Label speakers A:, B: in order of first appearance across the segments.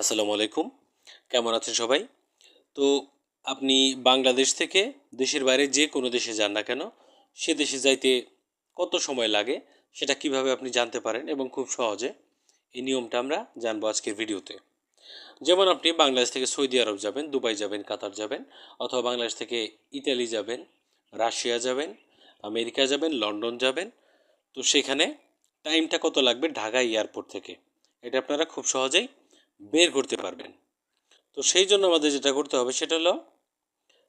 A: আসসালামু আলাইকুম। কেমন আছেন সবাই? তো আপনি বাংলাদেশ থেকে দেশের বাইরে যে কোনো দেশে যান না কেন, সে দেশে যাইতে কত সময় লাগে সেটা কীভাবে আপনি জানতে পারেন এবং খুব সহজে এই নিয়মটা আমরা জানব আজকের ভিডিওতে। যেমন আপনি বাংলাদেশ থেকে সৌদি আরব যাবেন, দুবাই যাবেন, কাতার যাবেন অথবা বাংলাদেশ থেকে ইতালি যাবেন, রাশিয়া যাবেন, আমেরিকা যাবেন, লন্ডন যাবেন, তো সেখানে টাইমটা কত লাগবে ঢাকা এয়ারপোর্ট থেকে? এটা আপনারা খুব সহজেই বের করতে পারবেন। তো সেই জন্য আমাদের যেটা করতে হবে সেটা হলো,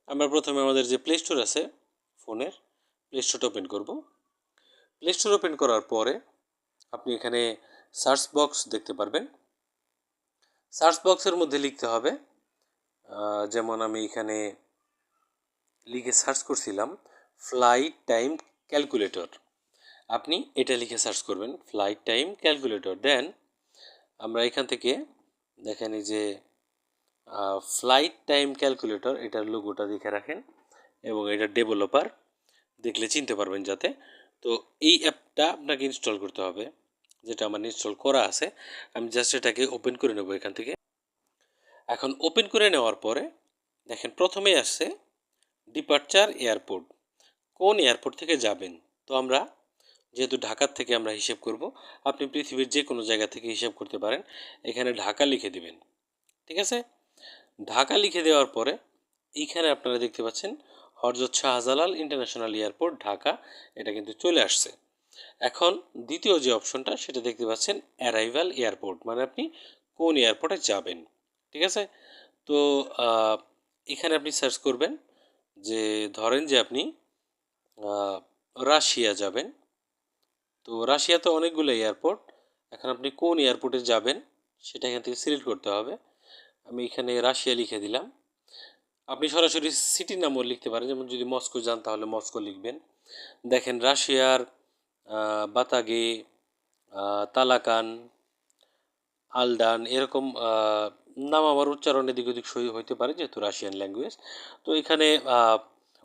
A: আমরা প্রথমে আমাদের যে প্লে স্টোর আছে ফোনের প্লে স্টোরটা ওপেন করব। প্লে স্টোর ওপেন করার পরে আপনি এখানে সার্চ বক্স দেখতে পারবেন। সার্চ বক্সের মধ্যে লিখতে হবে যেমন আমি এখানে লিখে সার্চ করছিলাম ফ্লাইট টাইম ক্যালকুলেটর আপনি এটা লিখে সার্চ করবেন ফ্লাইট টাইম ক্যালকুলেটর দেন আমরা এখান থেকে দেখেন এই যে ফ্লাইট টাইম ক্যালকুলেটর এটার লোগোটা দেখে রাখেন এবং এটা ডেভেলপার দেখলে চিনতে পারবেন যাতে। তো এই অ্যাপটা আপনাকে ইনস্টল করতে হবে, যেটা আমার ইনস্টল করা আছে। আমি জাস্ট এটাকে ওপেন করে নেব এখান থেকে। এখন ওপেন করে নেওয়ার পরে, দেখেন প্রথমেই আসছে ডিপার্চার এয়ারপোর্ট কোন এয়ারপোর্ট থেকে যাবেন? তো আমরা যেহেতু ঢাকার থেকে আমরা হিসেব করব, আপনি পৃথিবীর যে কোনো জায়গা থেকে হিসেব করতে পারেন, এখানে ঢাকা লিখে দিবেন। ঠিক আছে? ঢাকা লিখে দেওয়ার পরে, এইখানে আপনারা দেখতে পাচ্ছেন হরজত শাহজালাল ইন্টারন্যাশনাল এয়ারপোর্ট, ঢাকা, এটা কিন্তু চলে আসছে। এখন দ্বিতীয় যে অপশনটা, সেটা দেখতে পাচ্ছেন, অ্যারাইভাল এয়ারপোর্ট মানে আপনি কোন এয়ারপোর্টে যাবেন। ঠিক আছে? তো এখানে আপনি সার্চ করবেন যে, ধরেন যে আপনি রাশিয়া যাবেন। তো রাশিয়াতে অনেকগুলো এয়ারপোর্ট এখন আপনি কোন এয়ারপোর্টে যাবেন, সেটা এখান থেকে সিলেক্ট করতে হবে। আমি এখানে রাশিয়া লিখে দিলাম। আপনি সরাসরি সিটির নামও লিখতে পারেন, যেমন যদি মস্কো যান তাহলে মস্কো লিখবেন। দেখেন রাশিয়ার বাতাগে তালাকান আলডান এরকম নাম আমার উচ্চারণ এদিক ওদিক সই হইতে পারে, যেহেতু রাশিয়ান ল্যাঙ্গুয়েজ তো এখানে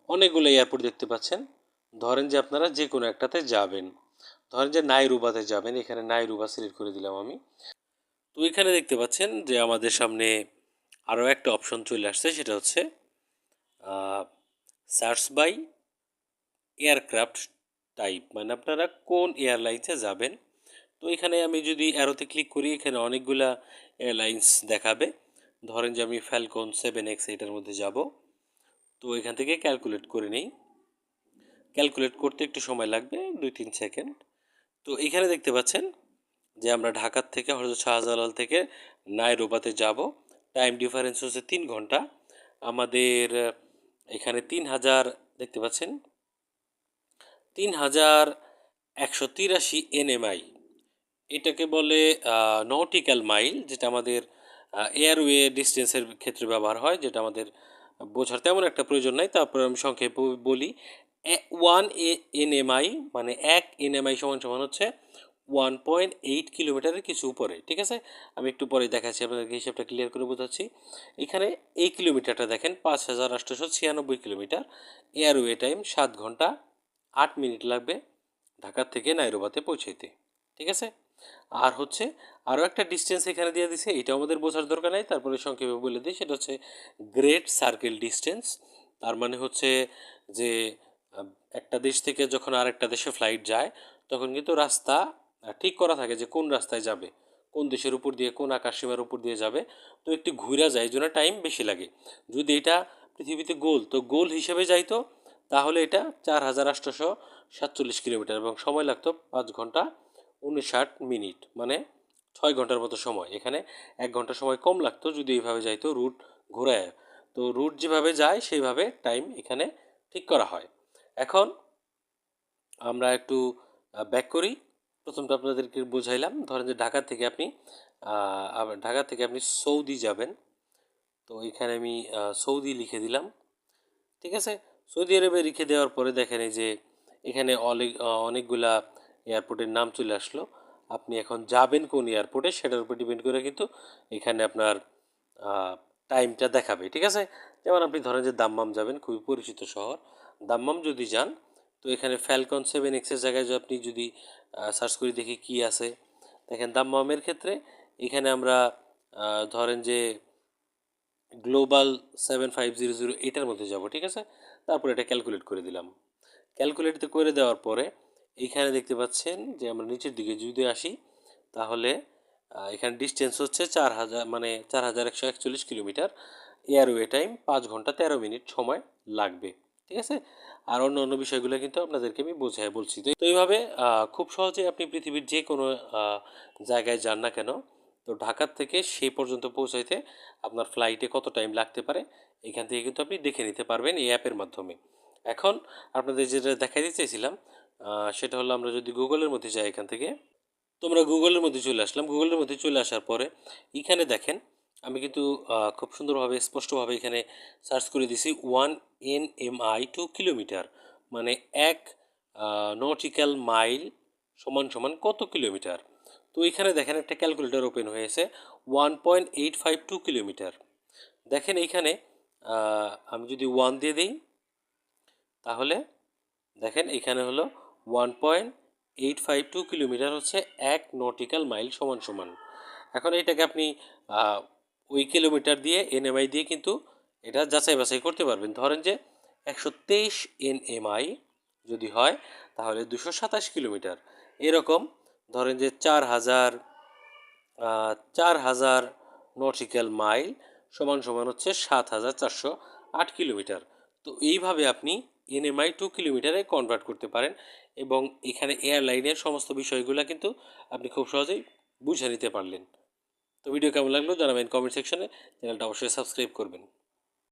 A: অনেকগুলো এয়ারপোর্ট দেখতে পাচ্ছেন। ধরেন যে আপনারা যে কোনো একটাতে যাবেন। ধরেন যে নাইরুবাতে যাবেন, এখানে নাইরুবা সিলেক্ট করে দিলাম আমি। তো এখানে দেখতে পাচ্ছেন যে আমাদের সামনে আরও একটা অপশন চলে আসছে, সেটা হচ্ছে সার্চ বাই এয়ারক্রাফট টাইপ। মানে আপনারা কোন এয়ারলাইন্সে যাবেন? তো এখানে আমি যদি অ্যারোতে ক্লিক করি, এখানে অনেকগুলা এয়ারলাইন্স দেখাবে। ধরেন যে আমি ফ্যালকন সেভেন এক্স এটার মধ্যে যাব। তো এখান থেকে ক্যালকুলেট করে নিই। ক্যালকুলেট করতে একটু সময় লাগবে, দুই তিন সেকেন্ড তো এখানে দেখতে পাচ্ছেন যে আমরা ঢাকার থেকে হয়তো শাহজালাল থেকে নাইরোবাতে যাব। টাইম ডিফারেন্স হচ্ছে তিন ঘণ্টা। আমাদের এখানে তিন হাজার, দেখতে পাচ্ছেন? তিন হাজার একশো তিরাশি এনএমআই। এটাকে বলে নটিক্যাল মাইল, যেটা আমাদের এয়ারওয়ে ডিস্টেন্সের ক্ষেত্রে ব্যবহার হয়, যেটা আমাদের বোঝার তেমন একটা প্রয়োজন নাই। তারপরে আমি সংক্ষেপে বলি ওয়ান এ, এনএমআই মানে এক এনএমআই সমান সমান হচ্ছে ওয়ান পয়েন্ট এইট কিলোমিটারের কিছু উপরে, ঠিক আছে? আমি একটু পরে দেখাচ্ছি, আপনাদেরকে হিসাবটা ক্লিয়ার করে বোঝাচ্ছি। এখানে এই কিলোমিটারটা দেখেন, পাঁচ হাজার আটশোশো ছিয়ানব্বই কিলোমিটার। এয়ারওয়ে টাইম সাত ঘণ্টা, আট মিনিট লাগবে ঢাকার থেকে নাইরোবাতে পৌঁছাইতে, ঠিক আছে? আর হচ্ছে আরও একটা ডিস্টেন্স এখানে দিয়ে দিছে এটা আমাদের বোঝার দরকার নাই, তারপরে সংক্ষেপে বলে দিই, সেটা হচ্ছে গ্রেট সার্কেল ডিস্টেন্স তার মানে হচ্ছে যে একটা দেশ থেকে যখন আরেকটা দেশে ফ্লাইট যায়, তখন কিন্তু রাস্তা ঠিক করা থাকে যে কোন রাস্তায় যাবে, কোন দেশের উপর দিয়ে, কোন আকাশসীমার উপর দিয়ে যাবে। তো একটু ঘুরা যায়, এই জন্য টাইম বেশি লাগে। যদি এটা পৃথিবীতে গোল, তো গোল হিসেবে যাইতো তাহলে এটা চার হাজার আটশোশো সাতচল্লিশ কিলোমিটার এবং সময় লাগতো পাঁচ ঘণ্টা উনষাট মিনিট মানে ছয় ঘণ্টার মতো সময়। এখানে এক ঘণ্টা সময় কম লাগতো, যদি এইভাবে যাইতো রুট ঘোরায়। তো রুট যেভাবে যায়, সেইভাবে টাইম এখানে ঠিক করা হয়। এখন আমরা একটু ব্যাক করি। প্রথমটা আপনাদেরকে বোঝাইলাম। ধরেন যে ঢাকা থেকে আপনি ঢাকা থেকে আপনি সৌদি যাবেন। তো এখানে আমি সৌদি লিখে দিলাম। ঠিক আছে? সৌদি আরবে লিখে দেওয়ার পরে দেখেন এই যে এখানে অনেক অনেকগুলা এয়ারপোর্টের নাম চলে আসলো। আপনি এখন যাবেন কোন এয়ারপোর্টে সেটার উপর ডিপেন্ড করে কিন্তু এখানে আপনার টাইমটা দেখাবে। ঠিক আছে? যেমন আপনি ধরেন যে দাম্মাম যাবেন, খুবই পরিচিত শহর। দাম্মাম যদি যান, তো এখানে ফ্যালকন সেভেন এক্সের জায়গায় যদি আপনি যদি সার্চ করে দেখি কি আছে। দেখেন দাম্মামের ক্ষেত্রে এখানে আমরা ধরেন যে global seven five zero zero এটার মধ্যে যাব, ঠিক আছে? তারপর এটা ক্যালকুলেট করে দিলাম। ক্যালকুলেট করে দেওয়ার পরে এইখানে দেখতে পাচ্ছেন যে আমরা নিচের দিকে যদি আসি, তাহলে এখানে ডিস্টেন্স হচ্ছে চার হাজার মানে চার হাজার একশো একচল্লিশ কিলোমিটার। এয়ারওয়ে টাইম পাঁচ ঘণ্টা তেরো মিনিট সময় লাগবে। ঠিক আছে? আর অন্য অন্য বিষয়গুলো কিন্তু আপনাদেরকে আমি বোঝাই বলছি। তো এইভাবে খুব সহজে আপনি পৃথিবীর যে কোনো জায়গায় যান না কেন, তো ঢাকার থেকে সেই পর্যন্ত পৌঁছাইতে আপনার ফ্লাইটে কত টাইম লাগতে পারে, এখান থেকে কিন্তু আপনি দেখে নিতে পারবেন এই অ্যাপের মাধ্যমে। এখন আপনাদের যেটা দেখাইতে চাইছিলাম সেটা হলো আমরা যদি গুগলের মধ্যে যাই এখান থেকে তোমরা গুগলের মধ্যে চলে আসলাম। গুগলের মধ্যে চলে আসার পরে, এখানে দেখেন আমি কিন্তু খুব সুন্দরভাবে, স্পষ্টভাবে এখানে সার্চ করে দিছি one N M I to kilometre. মানে এক নটিক্যাল মাইল সমান সমান কত কিলোমিটার? তো এখানে দেখেন, একটা ক্যালকুলেটর ওপেন হয়েছে one point eight five two kilometre. দেখেন এইখানে আমি যদি ওয়ান দিয়ে দিই, তাহলে দেখেন এখানে হলো one point eight five two kilometre হচ্ছে এক নটিক্যাল মাইল সমান সমান। এখন এটাকে আপনি ওই কিলোমিটার দিয়ে এনএমআই দিয়ে কিন্তু এটা যাচাই বাছাই করতে পারবেন। ধরেন যে একশো তেইশ এনএমআই যদি হয়, তাহলে দুশো সাতাশ কিলোমিটার। এরকম ধরেন যে চার হাজার চার হাজার নটিক্যাল মাইল সমান সমান হচ্ছে সাত হাজার চারশো আট কিলোমিটার। তো এইভাবে আপনি এনএমআই টু কিলোমিটারে কনভার্ট করতে পারেন এবং এখানে এয়ারলাইনের সমস্ত বিষয়গুলো কিন্তু আপনি খুব সহজেই বুঝে নিতে পারলেন। তো ভিডিও কেমন লাগল জানাবেন কমেন্ট সেকশনে চ্যানেলটা অবশ্যই সাবস্ক্রাইব করবেন।